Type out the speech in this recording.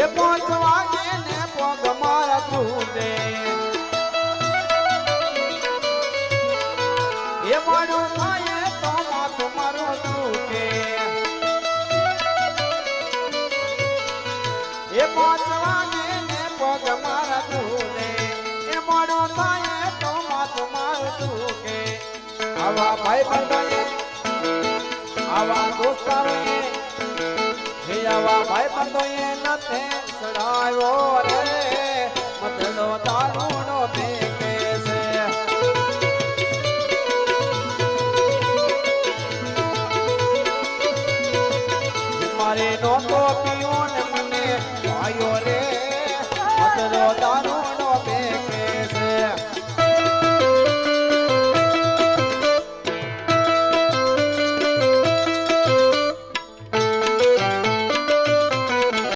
એ પાંચ વાગે ને પગ મારા તૂટે એ મારું થાય તો માથું મારું દુખે એ પાંચ વાગે ને પગ મારા તૂટે એ મોડું થાય તો માથું મારું દુખે આવા ભાઈ બંધોએ આવા દોસ્તારોએ, હે આવા ભાઈ બંધોએ મારે નોતો પીઓન